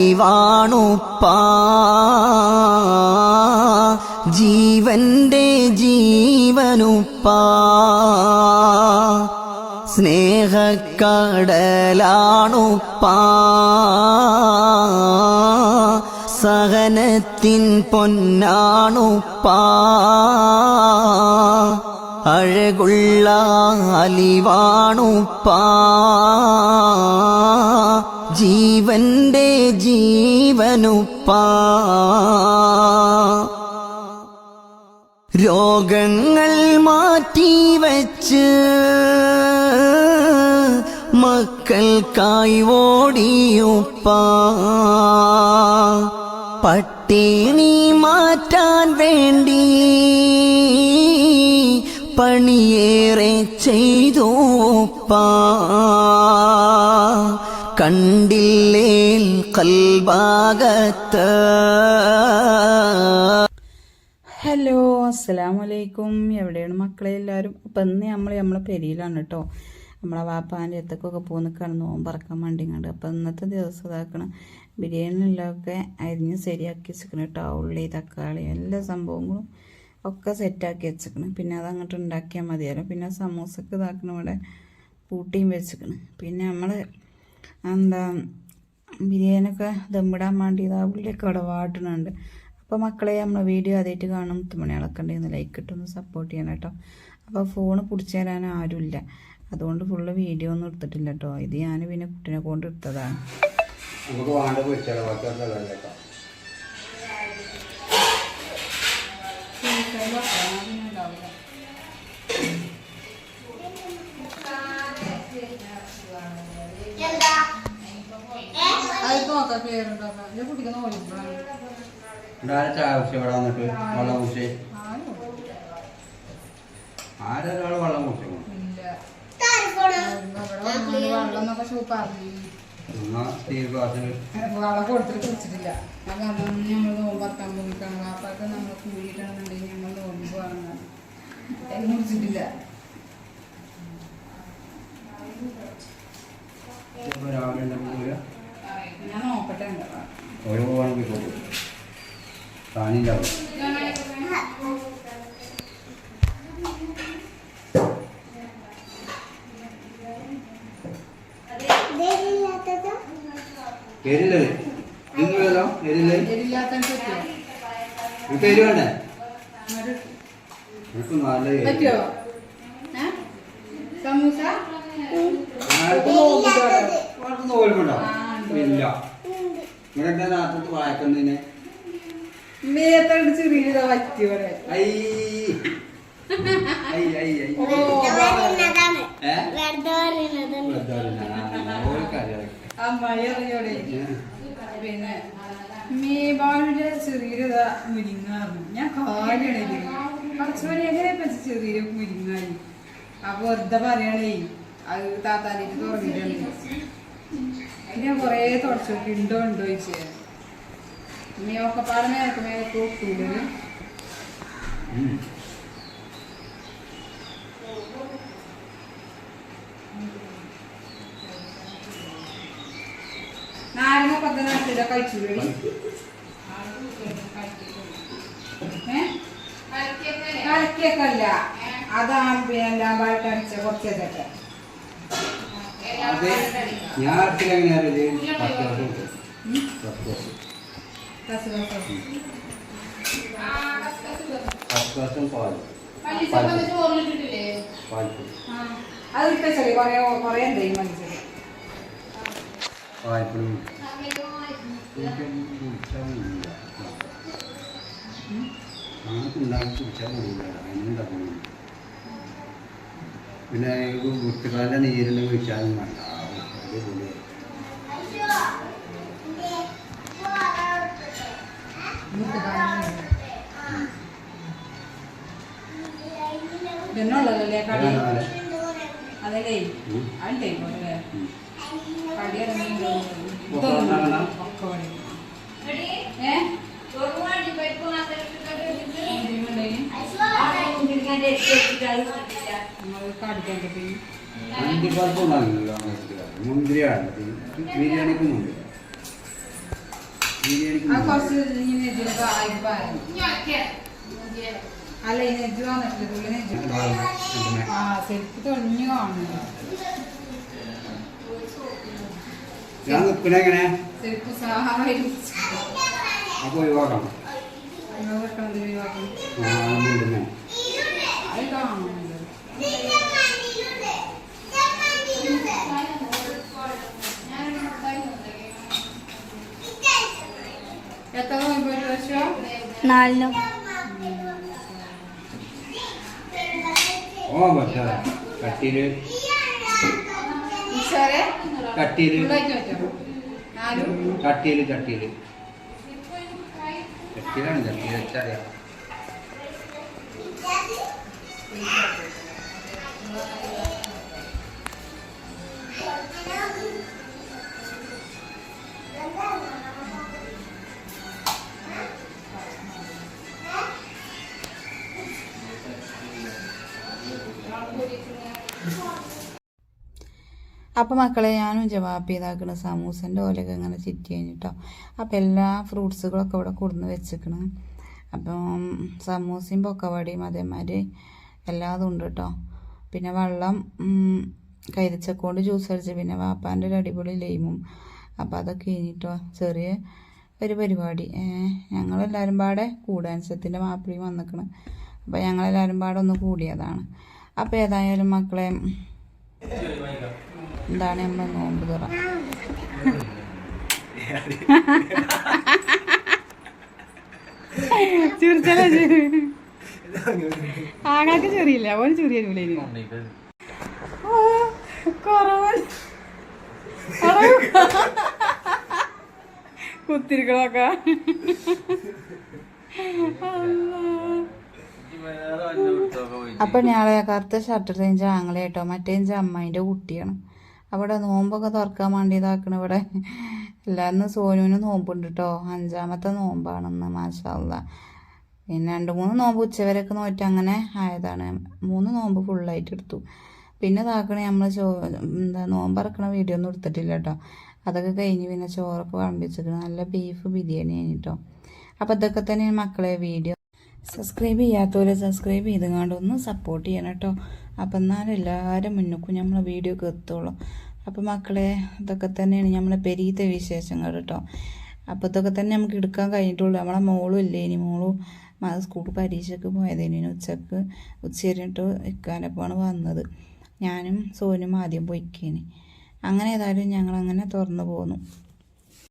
വാണുപ്പാ ജീവന്റെ ജീവനുപ്പാ. സ്നേഹക്കടലാണുപ്പാ. സഹനത്തിൻ പൊന്നാണുപ്പാ. അഴകുള്ള അലിവാണുപ്പാ. ജീവന്റെ ജീവനുപ്പാ. രോഗങ്ങൾ മാറ്റി വച്ച് മക്കൾക്കായി ഓടിയുപ്പാ. പട്ടിണി മാറ്റാൻ വേണ്ടി പണിയേറെ ചെയ്തോപ്പാ കണ്ടില്ലേൽ കൽഭാഗത്ത്? ഹലോ അസ്സലാമലൈക്കും. എവിടെയാണ് മക്കളെ എല്ലാവരും? അപ്പം ഇന്ന് നമ്മൾ നമ്മളെ പെരിയിലാണ് കേട്ടോ. നമ്മളെ വാപ്പാന്റെ അടുത്തൊക്കെ പോകുന്ന നിൽക്കുകയാണ് നോമ്പറക്കാൻ പറക്കാൻ കണ്ട് അപ്പം ഇന്നത്തെ ദിവസം ഇതാക്കണം. ബിരിയാണിയിലൊക്കെ അരിഞ്ഞ് ശരിയാക്കി വെച്ചിരിക്കണം കേട്ടോ. ഉള്ളി തക്കാളി എല്ലാ സംഭവങ്ങളും ഒക്കെ സെറ്റാക്കി വെച്ചേക്കണം. പിന്നെ അത് അങ്ങോട്ട് ഉണ്ടാക്കിയാൽ മതിയല്ലോ പിന്നെ സമൂസക്ക് ഇതാക്കണം ഇവിടെ പൂട്ടിയും വെച്ചേക്കണം. പിന്നെ നമ്മൾ എന്താ ബിരിയാണിയൊക്കെ ദമ്മിടാൻ വേണ്ടി ഇതാ ഉള്ളിലൊക്കെ അവിടെ വാട്ടണുണ്ട്. അപ്പോൾ മക്കളെ നമ്മൾ വീഡിയോ ആദ്യമായിട്ട് കാണും മുത്തുമണികളൊക്കെ ഉണ്ടെങ്കിൽ ലൈക്ക് ഇട്ടൊന്ന് സപ്പോർട്ട് ചെയ്യണം കേട്ടോ. അപ്പോൾ ഫോൺ പിടിച്ചു തരാൻ ആരുമില്ല അതുകൊണ്ട് ഫുള്ള് വീഡിയോ ഒന്നും എടുത്തിട്ടില്ല കേട്ടോ. ഇത് ഞാൻ പിന്നെ കുട്ടീനെ കൊണ്ട് എടുത്തതാണ്. നമുക്ക് വേണ്ട ഇവിടെ വന്നിട്ട് വെള്ളം കുടിച്ച് ആരൊരാൾ വെള്ളം കുടിച്ചു എന്നാ സ്റ്റീൽ ഗ്ലാസ്സിൽ വള കൊടുത്തിട്ട് കുടിച്ചിട്ടില്ല. അപ്പൊ അതൊന്നും നമ്മൾ നോമ്പറക്കാൻ പോയിട്ടാണ് വാപ്പാക്ക് നമ്മൾ കൂടിയിട്ടാണെന്നുണ്ടെങ്കിൽ നമ്മൾ നോമ്പ് വാങ്ങുന്നത് അത് കുടിച്ചിട്ടില്ല. ഞാൻ നോക്കട്ടെ എന്താ ഒരു പോകണം എരില്ല എനിക്ക് എരി വേണ്ടേ? എനിക്ക് നല്ല നോമ്പുണ്ടോ? ഇല്ല. നിങ്ങളെന്താ രാത്രി വായക്കുന്നതിനെ? വെറുതെ പിന്നെ ചെറിയത മുരിങ്ങാറുണ്ട് മുരിങ്ങാറുന്നു ഞാൻ കാര്യണേ മണി എങ്ങനെ പറ്റി ചെറിയ മുരിങ്ങായി? അപ്പൊ വെറുതെ പറയണേ അത് താത്താലേക്ക് തുറന്നിട്ടുണ്ട് പിന്നെ കൊറേ തുടച്ചോട്ടുണ്ടോ ഉണ്ടോ ഉണ്ടോ ചോദിച്ചേ. നീ ഒക്കെ പാടുന്ന മേലക്ക് മേലക്ക് ഒട്ടൂലേ നാരങ്ങ പത്തനാട്ടില്ല കഴിച്ചൂലേ കളിക്കൊക്കെ അല്ല അതാണ് പിന്നെ എല്ലാം വഴക്കടിച്ച കുറച്ചതൊക്കെ. അത് ഞാൻ അടുത്തില്ല എങ്ങനെയാ പത്ത് വർഷം ഉണ്ട്. പത്ത് വർഷം കസ് കസ്. പത്ത് വർഷം പാൽ പാൽപ്പൊടി ആ, അത് ഇട്ടേ കൊറേ കൊറേ ഉണ്ട് ഈ മനുഷ്യര് പാൽപ്പൊടി നമുക്ക് ഉണ്ടാക്കി കുടിച്ചാൽ കൂടില്ല അതിനുണ്ടാക്കുന്നു പിന്നെ കുട്ടിക്കാലിന്റെ നീരിൽ കുഴിച്ചാലും വേണ്ട അടിപൊളി ഇതെന്നുള്ളതല്ലേ കടി അതാണ് അതല്ലേ ഉം. മുന്തിരിയാണ് ബിരിയാണിക്ക് മുന്തിരി അല്ല ഈ നെജ് വന്നിട്ടില്ല ആ ശരിക്കും തൊഴിഞ്ഞു കാണുന്നു ഞാൻ നിൽക്കണ എങ്ങനെ? അപ്പൊ ഒഴിവാക്കണം. നാലിനും. ഓ പറ്റാ കട്ടിയിൽ. ഉഷാരെ കട്ടിയിൽ കട്ടിയിൽ കട്ടിയിൽ കട്ടിയിലാണ് ചട്ടിയിൽ വെച്ചറിയാം Thank ചട്ടിയിൽ അപ്പോൾ മക്കളെ ഞാനും ജവാബ് ചെയ്താക്കണ സമൂസന്റെ ഓലൊക്കെ ഇങ്ങനെ ചിറ്റി കഴിഞ്ഞിട്ടോ. അപ്പോൾ എല്ലാ ഫ്രൂട്ട്സുകളൊക്കെ ഇവിടെ കൊടുന്ന് വെച്ചിക്കണ്. അപ്പം സമൂസയും പൊക്കവടിയും അതേമാതിരി എല്ലാതും ഉണ്ട് കേട്ടോ പിന്നെ വെള്ളം കരിച്ചക്കൊണ്ട് ജ്യൂസ് അടിച്ച്. പിന്നെ വാപ്പാന്റെ ഒരു അടിപൊളി ലൈമും അപ്പം അതൊക്കെ കഴിഞ്ഞിട്ടോ. ചെറിയ ഒരു പരിപാടി. ഞങ്ങളെല്ലാവരും പാടെ കൂടാൻസത്തിന്റെ മാപ്പിളിയും വന്നിക്കണം. അപ്പോൾ ഞങ്ങളെല്ലാവരും പാടെ ഒന്ന് കൂടിയതാണ്. അപ്പോൾ ഏതായാലും മക്കളെ എന്താണ് നമ്മൾ നോമ്പ് തുറ? ചിരിച്ചല്ലേ ചിരി ആകാക്ക് ചെറിയില്ല. ഓൻ ചെറിയ കുത്തിരിക്കണൊക്കെ. അപ്പൊ ഞാളെ കറുത്ത ഷർട്ട് റേഞ്ച് ആങ്ങളെ കേട്ടോ മറ്റേ അമ്മേന്റെ കുട്ടിയാണ്. അവിടെ നോമ്പൊക്കെ തുറക്കാൻ വേണ്ടി ഇതാക്കണ ഇവിടെ. എല്ലാന്ന് സോനുവിന് നോമ്പുണ്ട് കേട്ടോ അഞ്ചാമത്തെ നോമ്പാണെന്ന് മാഷാല്ല പിന്നെ രണ്ട് മൂന്ന് നോമ്പ് ഉച്ചവരെയൊക്കെ നോറ്റ് അങ്ങനെ ആയതാണ്. മൂന്ന് നോമ്പ് ഫുള്ളായിട്ട് എടുത്തു. പിന്നെ ഇതാക്കണേ നമ്മൾ ചോ എന്താ നോമ്പറക്കണ വീഡിയോ ഒന്നും എടുത്തിട്ടില്ല കേട്ടോ അതൊക്കെ കഴിഞ്ഞ് പിന്നെ ചോറൊക്കെ വിളമ്പിച്ചിട്ട് നല്ല ബീഫ് ബിരിയാണി കേട്ടോ അപ്പോൾ ഇതൊക്കെ തന്നെയാണ് മക്കളെ വീഡിയോ സബ്സ്ക്രൈബ് ചെയ്യാത്തവരെ സബ്സ്ക്രൈബ് ചെയ്ത് ഒന്ന് സപ്പോർട്ട് ചെയ്യണം കേട്ടോ അപ്പം എന്നാലും എല്ലാവരും മുന്നോക്കും നമ്മളെ വീഡിയോക്ക് എത്തുള്ളൂ അപ്പോൾ മക്കളെ ഇതൊക്കെ തന്നെയാണ് നമ്മളെ പെരീത്തെ വിശേഷങ്ങൾ കേട്ടോ അപ്പോൾ ഇതൊക്കെ തന്നെ നമുക്ക് എടുക്കാൻ കഴിഞ്ഞിട്ടുള്ളൂ. നമ്മളെ മോളും ഇല്ലേ ഇനി? മോളും സ്കൂൾ പരീക്ഷയ്ക്ക് പോയതേനി ഉച്ചയ്ക്ക്. ഉച്ചരിഞ്ഞിട്ട് ഇക്കാലപ്പാണ് വന്നത്. ഞാനും സോനും ആദ്യം പോയിക്കേനി. അങ്ങനെ ഏതായാലും ഞങ്ങളങ്ങനെ തുറന്നു പോന്നു.